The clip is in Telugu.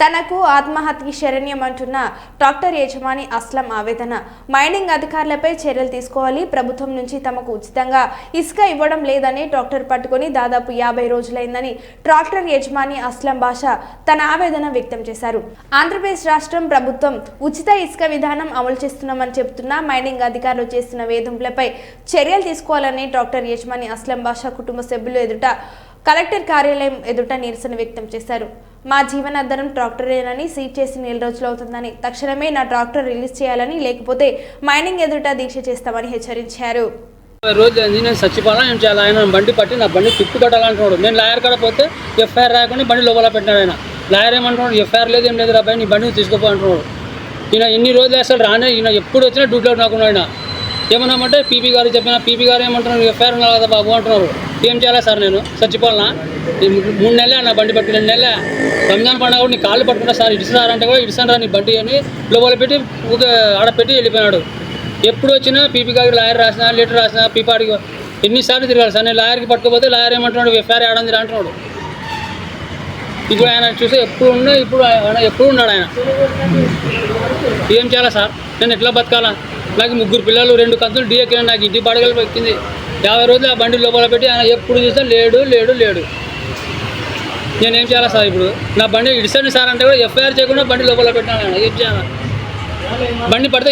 తనకు ఆత్మహత్య శరణ్యం అంటున్న ట్రాక్టర్ యజమాని అస్లం ఆవేదన. మైనింగ్ అధికారులపై చర్యలు తీసుకోవాలి. ప్రభుత్వం నుంచి తమకు ఉచితంగా ఇసుక ఇవ్వడం లేదని ట్రాక్టర్ పట్టుకొని దాదాపు యాభై రోజులైందని ట్రాక్టర్ యజమాని అస్లం భాష తన ఆవేదన వ్యక్తం చేశారు. ఆంధ్రప్రదేశ్ రాష్ట్రం ప్రభుత్వం ఉచిత ఇసుక విధానం అమలు చేస్తున్నామని చెబుతున్న మైనింగ్ అధికారులు చేస్తున్న వేధింపులపై చర్యలు తీసుకోవాలని ట్రాక్టర్ యజమాని అస్లం భాష కుటుంబ సభ్యులు ఎదుట కలెక్టర్ కార్యాలయం ఎదుట నిరసన వ్యక్తం చేశారు. మా జీవనాధారం ట్రాక్టరేనని సీట్ చేసి నెల రోజులు అవుతుందని తక్షణమే నా ట్రాక్టర్ రిలీజ్ చేయాలని లేకపోతే మైనింగ్ ఎదుట దీక్ష చేస్తామని హెచ్చరించారు. రోజు నేను చచ్చిపోవాలా నేను చాలా ఆయన బండి పట్టి నా బండి తిప్పు కట్టాలంటున్నాడు. నేను లాయర్ కాడ పోతే ఎఫ్ఐఆర్ రాయకుండా బండి లోపల పెట్టినాడు ఆయన. లాయర్ ఏమంటున్నాడు ఎఫ్ఐఆర్ లేదు ఏం లేదు రాబాయి నీ బండిని తీసుకుపో అంటున్నాడు. ఈయన ఎన్ని రోజులు అసలు రానే ఈయన ఎప్పుడు వచ్చినా డ్యూటీలో నాకున్నాడు ఆయన. ఏమన్నామంటే పీపీ గారు చెప్పిన పీపీ గారు ఏమంటున్నారు ఎఫ్ఐఆర్ ఉన్నారు కదా బాబు అంటున్నారు. ఏం చేయాలా సార్ నేను? చచ్చిపోవాలనా మూడు నెలలే నా బండి పట్టి రెండు నెలలే. రంజాన్ పండుగ కూడా నీ కాళ్ళు పట్టుకుంటా సార్. ఇడిసారంటే కూడా ఇడిసాను రా నీ బండి అని. లోపల పెట్టి ఒక ఆడ పెట్టి వెళ్ళిపోయినాడు. ఎప్పుడు వచ్చినా పీపీ గారికి లాయర్ రాసిన లెటర్ రాసినా పీపాడికి ఎన్నిసార్లు తిరగాలి సార్? నేను లాయర్కి పట్టుకోపోతే లాయర్ ఏమంటున్నాడు? ఎఫ్ఐఆర్ ఆడంది అంటున్నాడు. ఇప్పుడు ఆయన చూస్తే ఎప్పుడు ఉన్నా ఇప్పుడు ఆయన ఎప్పుడు ఉన్నాడు ఆయన? ఏం చేయాలా సార్? నేను ఎట్లా బతకాలా? నాకు ముగ్గురు పిల్లలు రెండు కంతులు డిఎక్కి నాకు ఇంటి బాడగలు ఎక్కింది యాభై రోజులు ఆ బండి లోపల పెట్టి ఆయన ఎప్పుడు చూస్తే లేడు లేడు లేడు. నేనేం చేయాలా సార్ ఇప్పుడు? నా బండి ఇడిసండి సార్ అంటే కూడా ఎఫ్ఐఆర్ చేయకుండా బండి లోపల పెట్టాను ఆయన. ఏం చేయాలి? బండి పడితే